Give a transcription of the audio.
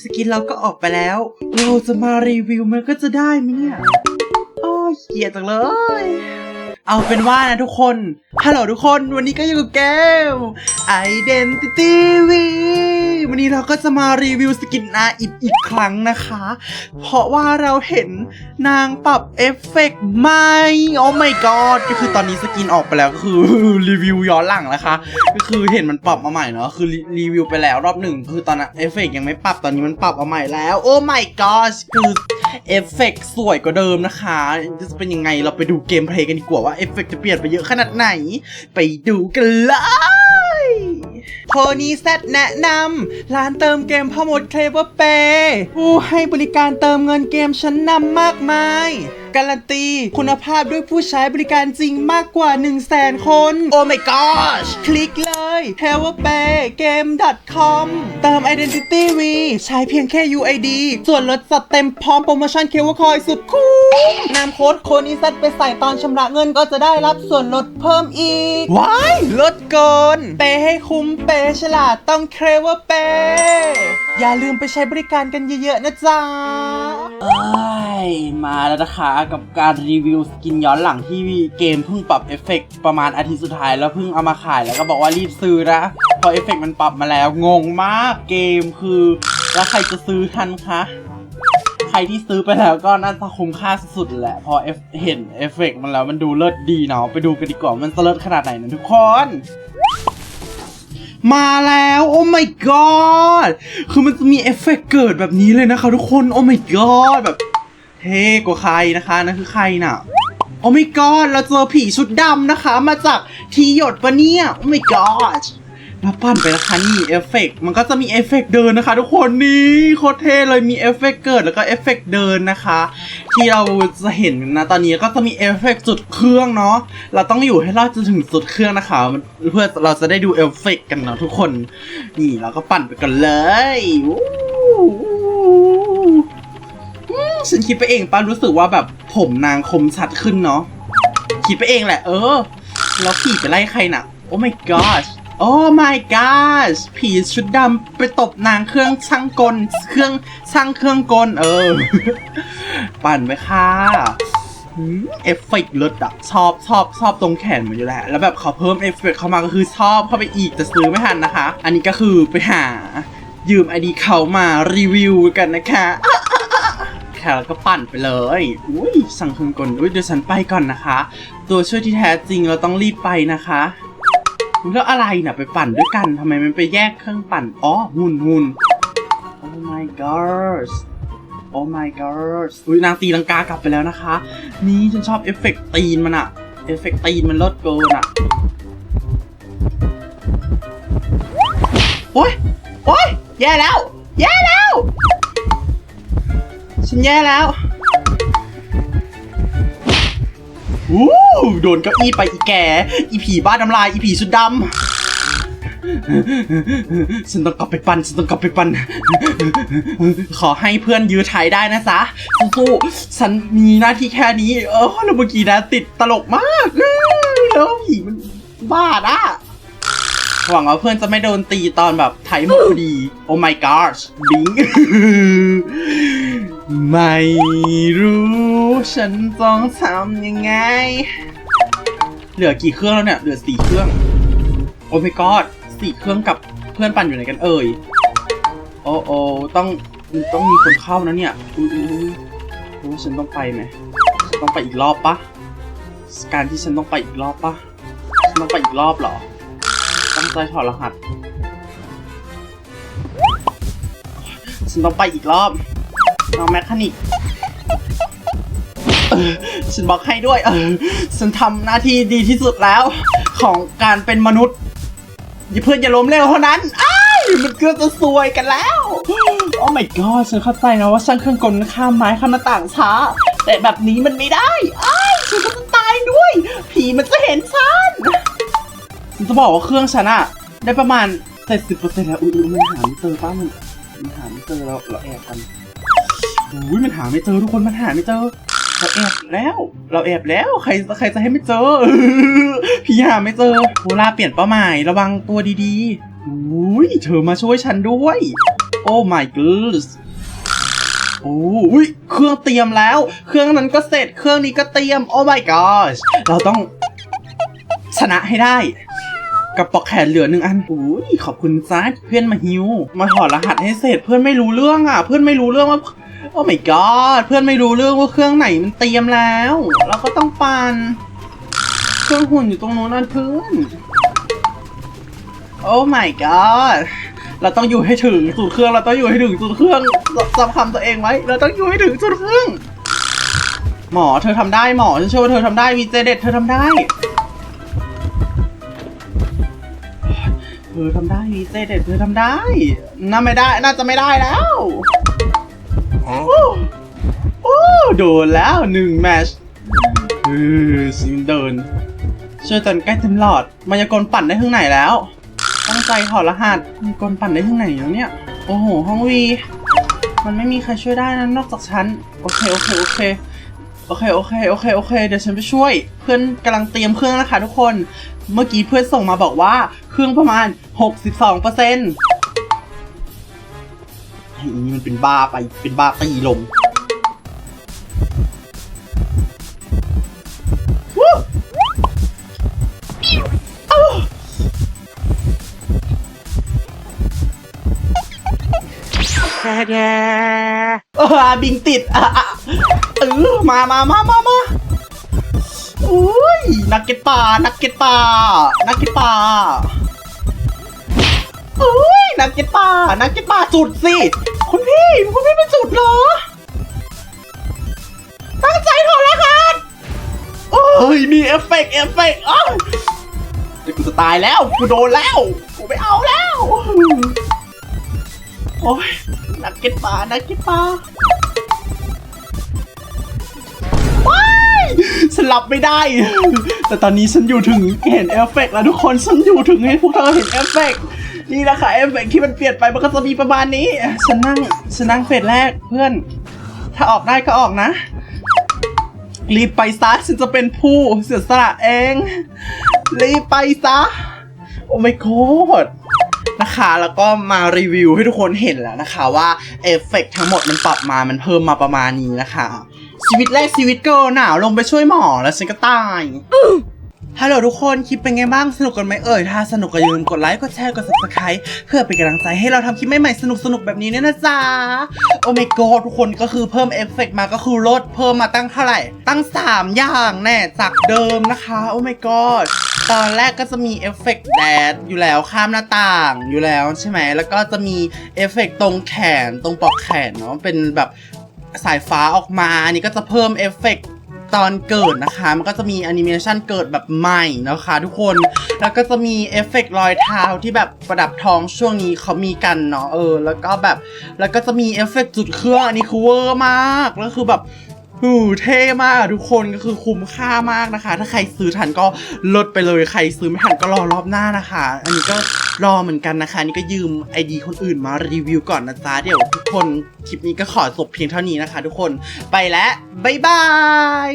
สกินเราก็ออกไปแล้ว เราจะมารีวิวมันก็จะได้ไหมเนี่ย โอ้ยเหี้ยจังเลย เอาเป็นว่านะทุกคน ฮัลโหลทุกคน วันนี้ก็อยู่กับเกม Identity V วันนี้เราก็จะมารีวิวสกินนาอิดอีกครั้งนะคะ เพราะว่าเราเห็นนางปรับเอฟเฟกต์ใหม่ โอ้ my god ก็คือตอนนี้สกินออกไปแล้วก็คือรีวิวย้อนหลังนะคะ ก็คือเห็นมันปรับมาใหม่เนาะ คือรีวิวไปแล้วรอบหนึ่ง คือตอนนั้นเอฟเฟกต์ยังไม่ปรับ ตอนนี้มันปรับมาใหม่แล้ว โอ้ my god คือ เอฟเฟกต์สวยกว่าเดิมนะคะ จะเป็นยังไงเราไปดูเกมเพลย์กันดีกว่าว่าเอฟเฟกต์จะเปลี่ยนไปเยอะขนาดไหน ไปดูกันเลยโทนี่แซดแนะนำร้านเติมเกมพ่อมดเคลเวอร์เปผู้ให้บริการเติมเงินเกมชั้นนำมากมาย การันตี คุณภาพด้วยผู้ใช้บริการจริงมากกว่า 1 0 0 0 0แสนคน โอ้ my gosh คลิกเลย c l e v e r p a y game com เติม identity v ใช้เพียงแค่ UID ส่วนลดจัดเต็มพร้อมโปรโมชั่นเคเวอร์คอยสุดคุ้มนำโค้ดโคนิซัตไปใส่ตอนชำระเงินก็จะได้รับส่วนลดเพิ่มอีก ว้ายลดเกิน เปย์ให้คุ้มเปย์ฉลาดต้องเคลเวอร์เปย์อย่าลืมไปใช้บริการกันเยอะๆนะจ๊ะเอ้ยมาแล้วนะคะกับการรีวิวสกินย้อนหลังที่เกมเพิ่งปรับเอฟเฟกต์ประมาณอาทิตย์สุดท้ายแล้วเพิ่งเอามาขายแล้วก็บอกว่ารีบซื้อนะพราะเอฟเฟกต์มันปรับมาแล้วงงมากเกมคือ แล้วใครจะซื้อทันคะใครที่ซื้อไปแล้วก็น่าจะคุ้มค่าสุดๆแหละ พอเห็นเอฟเฟกต์มันแล้วมันดูเลิศดีเนาะไปดูกันดีกว่ามันเลิศขนาดไหนนะทุกคนมาแล้ว โอ้ my god คือมันจะมีเอฟเฟกต์เกิดแบบนี้เลยนะคะทุกคน โอ้ my god แบบ เท่กว่าใครนะคะนั่นคือใครน่ะโอ้ my god เราเจอผีชุดดำนะคะ มาจากทีหยดปะเนี่ยโอ้ my god แล้วปั้นไปนะคะนี่เอฟเฟกต์มันก็จะมีเอฟเฟกต์เดินนะคะ ทุกคนนี่โคตรเท่เลยมีเอฟเฟกต์เกิดแล้วก็เอฟเฟกต์เดินนะคะ ที่เราจะเห็นนะตอนนี้ก็จะมีเอฟเฟกต์จุดเครื่องเนาะเราต้องอยู่ให้รอดจนถึงสุดเครื่องนะคะเพื่อเราจะได้ดูเอฟเฟกต์กันเนาะทุกคน นี่เราก็ปั่นไปกันเลยวู้ ฉันคิดไปเองป้ารู้สึกว่าแบบผมนางคมชัดขึ้นเนาะคิดไปเองแหละ เออ แล้วผีไปไล่ใครน่ะ โอ้ my god โอ้ my god ผีชุดดำไปตบนางเครื่องช่างกล เครื่องช่างเครื่องกล เออ ปั่นไปค่ะเอฟเฟกต์เลิศอะชอบชอบชอบตรงแขนมันอยู่แล้ว แล้วแบบเขาเพิ่มเอฟเฟกต์เข้ามาก็คือชอบเข้าไปอีกแต่ซื้อไม่ทันนะคะ อันนี้ก็คือไปหา ยืมไอดีเขามารีวิวกันนะคะ ค่ะแล้วก็ปั่นไปเลย อุ้ยสั่งเครื่องกลอุ้ยเดี๋ยวฉันไปก่อนนะคะ ตัวช่วยที่แท้จริงเราต้องรีบไปนะคะแล้วอะไรน่ะไปปั่นด้วยกันทำไมมันไปแยกเครื่องปั่นอ๋อหุ่นหุ่น Oh my gosh Oh my gosh อุ้ยนางตีลังกากลับไปแล้วนะคะ นี่ฉันชอบเอฟเฟกต์ตีนมันอะเอฟเฟกต์ตีนมันลิศเกินอะโอ้ยโอ้ยแย่แล้ว แย่แล้ว ฉันแย่แล้วอู้โดนเก้าอี้ไปอีแก่ อีผีบ้าน้ำลาย อีผีชุดดำ ฉันต้องกลับไปปันฉันต้องกลับไปปัน ขอให้เพื่อนยื้อถ่ายได้นะจ๊ะสู้ๆฉันมีหน้าที่แค่นี้ เออแล้วเมื่อกี้นะ ติดตลกมากแล้วผีมันบ้าอะหวังว่าเพื่อนจะไม่โดนตีตอนแบบไทยมุกพอดี โอ้ my gosh บิง ไม่รู้ฉันต้องทำยังไง เหลือกี่เครื่องแล้วเนี่ย เหลือสี่เครื่อง โอ้ my god สี่เครื่องกับเพื่อนปั่นอยู่ไหนกันเอ่ย โอ้โอ้ต้องต้องมีคนเข้านะเนี่ยอุ้ยอุ้ยอุ้ยฉันต้องไปไหมฉันต้องไปอีกรอบปะการที่ฉันต้องไปอีกรอบปะฉันต้องไปอีกรอบเหรอ ตั้งใจถอดรหัส ฉันต้องไปอีกรอบ น้องแมคคานิกฉันบอกให้ด้วย เออ ฉันทำหน้าที่ดีที่สุดแล้ว ของการเป็นมนุษย์อย่าเพื่อนอย่าล้มเร็วเท่านั้นอ้ายมันเกือบจะซวยกันแล้ว โอ้ my god ฉันเข้าใจนะว่าช่างเครื่องกลข้ามไม้ข้ามหน้าต่างช้า แต่แบบนี้มันไม่ได้อ้ายฉันก็จะตายด้วย ผีมันจะเห็นฉันฉันจะบอกว่าเครื่องฉันอะได้ประมาณเจ็ดสิบเปอร์เซ็นต์แล้วอุ้ยมันหาไม่เจอป้ามันมันหาไม่เจอเราเราแอบกัน อุ้ยมันหาไม่เจอทุกคนมันหาไม่เจอเราแอบแล้ว เราแอบแล้วใครใครจะให้ไม่เจอพี่หาไม่เจอโบลาเปลี่ยนเป้าหมายระวังตัวดีๆอุ้ยเธอมาช่วยฉันด้วย โอ้ my god โอ้ยเครื่องเตรียมแล้ว เครื่องนั้นก็เสร็จ เครื่องนี้ก็เตรียม โอ้ my gosh เราต้องชนะให้ได้ กับปอกแขนเหลือหนึ่งอันอุ้ยขอบคุณจ้าเพื่อนมาฮิว มาถอดรหัสให้เสร็จ เพื่อนไม่รู้เรื่องอะ เพื่อนไม่รู้เรื่องว่า โอ้ my god เพื่อนไม่รู้เรื่องว่าเครื่องไหนมันเตรียมแล้ว เราก็ต้องปันเครื่องหุ่นอยู่ตรงโน้นนั่นเพื่อน โอ้ my god เราต้องอยู่ให้ถึงจุดเครื่อง เราต้องอยู่ให้ถึงจุดเครื่องจำคำตัวเองไว้ เราต้องอยู่ให้ถึงจุดเครื่อง หมอเธอทำได้หมอฉันเชื่อว่าเธอทำได้วีเจเด็ดเธอทำได้เธอทำได้วีเจเด็ดเธอทำได้ น่าไม่ได้ น่าจะไม่ได้แล้ว โอ้โอ้โดนแล้วหนึ่งแมชเออซิงเดิน ช่วยจนใกล้เต็มหลอดมายากลปั่นได้ถึงไหนแล้ว ตั้งใจถอดรหัสมายากลปั่นได้ถึงไหนแล้วเนี่ย โอ้โห ห้องวี มันไม่มีใครช่วยได้นะนอกจากฉัน โอเค โอเค โอเคโอเค โอเค โอเค โอเค เดี๋ยวฉันไปช่วย เพื่อนกำลังเตรียมเครื่องนะคะทุกคน เมื่อกี้เพื่อนส่งมาบอกว่า เครื่องประมาณ 62เไอ้นี่มันเป็นบ้าไปเป็นบ้าตีลมวู้อ้าวเออบิงติดอะอะเออมามามามามาอุ้ยนักเก็ตปลานักเก็ตปลานักเก็ตปลาอุ้ยนักเก็ตปลานักเก็ตปลาจุดสิ พี่คุณพี่ไม่จุดเหรอ ตั้งใจถอดรหัสโอ้ยมีเอฟเฟกต์เอฟเฟกต์อ้าวเดี๋ยวกูจะตายแล้ว กูโดนแล้ว กูไม่เอาแล้ว โอ้ยนักเก็ตปลานักเก็ตปลาว้ายฉันรับไม่ได้ แต่ตอนนี้ฉันอยู่ถึงเห็นเอฟเฟกต์แล้วทุกคน ฉันอยู่ถึงให้พวกเธอเห็นเอฟเฟกต์ นี่นะคะเอฟเฟกต์ที่มันเปลี่ยนไปมันก็จะมีประมาณนี้ ฉันนั่งฉันนั่งเฟสแรกเพื่อน ถ้าออกได้ก็ออกนะ รีบไปซะฉันจะเป็นผู้เสียสละเอง รีบไปซะ โอ้ไม่โคตรนะคะแล้วก็มารีวิวให้ทุกคนเห็นแล้วนะคะว่าเอฟเฟกต์ทั้งหมดมันปรับมามันเพิ่มมาประมาณนี้นะคะ ชีวิตแรกชีวิตเกิลหนาวลงไปช่วยหมอแล้วฉันก็ตาย ฮัลโหลทุกคนคลิปเป็นไงบ้างสนุกกันไหมเอ่ย ถ้าสนุกก็อย่าลืมกดไลค์กดแชร์กด subscribe เพื่อเป็นกำลังใจให้เราทำคลิปใหม่ๆสนุกๆแบบนี้เนี่ยนะจ๊ะโอ้ my god ทุกคนก็คือเพิ่มเอฟเฟกต์มาก็คือลดเพิ่มมาตั้งเท่าไหร่ ตั้ง 3 อย่างแน่จากเดิมนะคะโอ้ my god ตอนแรกก็จะมีเอฟเฟกต์แดดอยู่แล้วข้ามหน้าต่างอยู่แล้วใช่ไหมแล้วก็จะมีเอฟเฟกต์ตรงแขนตรงปลอกแขนเนาะเป็นแบบสายฟ้าออกมาอันนี้ก็จะเพิ่มเอฟเฟกต์ ตอนเกิดนะคะ มันก็จะมีแอนิเมชันเกิดแบบใหม่นะคะ ทุกคน แล้วก็จะมีเอฟเฟกต์รอยเท้าที่แบบประดับทองช่วงนี้เขามีกันเนาะเออ แล้วก็แบบ แล้วก็จะมีเอฟเฟกต์จุดเครื่องอันนี้คือเวอร์มาก แล้วคือแบบ หูเท่มากทุกคนก็คือคุ้มค่ามากนะคะ ถ้าใครซื้อทันก็ลดไปเลยใครซื้อไม่ทันก็รอรอบหน้านะคะ อันนี้ก็รอเหมือนกันนะคะ นี่ก็ยืมไอดีคนอื่นมารีวิวก่อนนะจ๊ะเดี๋ยวทุกคนคลิปนี้ก็ขอจบเพียงเท่านี้นะคะ ทุกคนไปแล้วบ๊ายบาย